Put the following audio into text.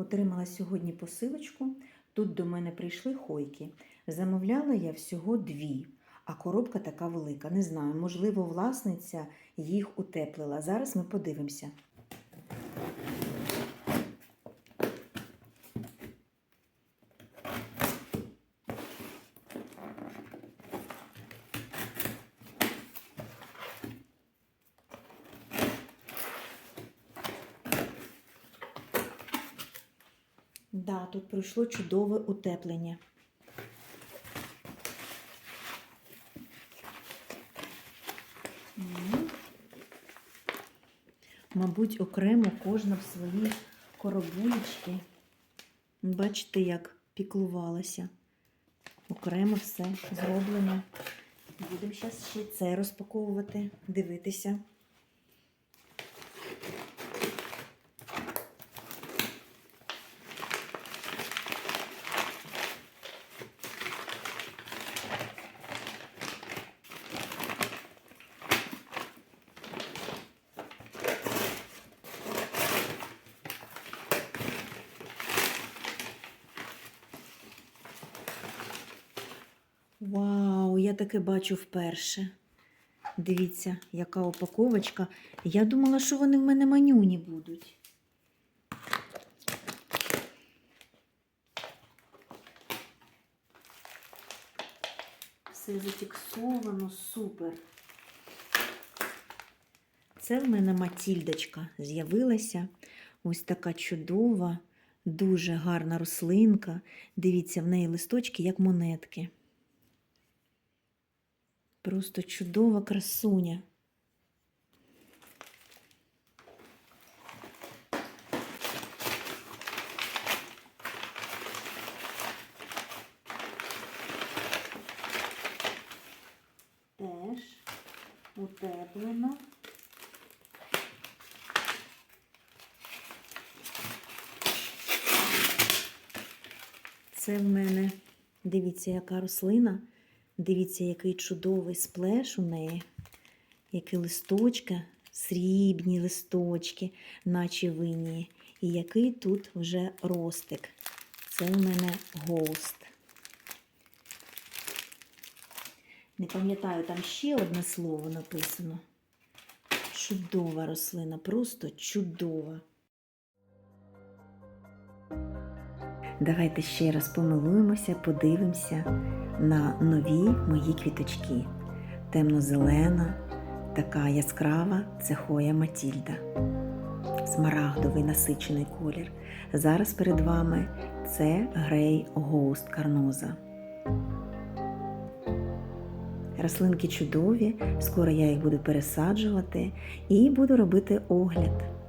Отримала сьогодні посилочку. Тут до мене прийшли хойки. Замовляла я всього дві, а коробка така велика. Не знаю, можливо, власниця їх утеплила. Зараз ми подивимося. Да, тут пройшло чудове утеплення. Мабуть, окремо кожна в свої коробулечки. Бачите, як піклувалася. Окремо все зроблено. Будемо зараз ще це розпаковувати, дивитися. Вау, я таке бачу вперше. Дивіться, яка упаковочка. Я думала, що вони в мене манюні будуть. Все зафіксовано, супер. Це в мене Матільдочка з'явилася. Ось така чудова, дуже гарна рослинка. Дивіться, в неї листочки, як монетки. Просто чудова красуня. Теж утеплено. Це в мене, дивіться, яка рослина. Дивіться, який чудовий сплеш у неї, які листочки, срібні листочки, наче винні. І який тут вже ростик. Це у мене гоуст. Не пам'ятаю, там ще одне слово написано. Чудова рослина, просто чудова. Давайте ще раз помилуємося, подивимося на нові мої квіточки. Темно-зелена, така яскрава це хоя Матільда. Смарагдовий насичений колір. Зараз перед вами це грей гоуст карноза. Рослинки чудові, скоро я їх буду пересаджувати і буду робити огляд.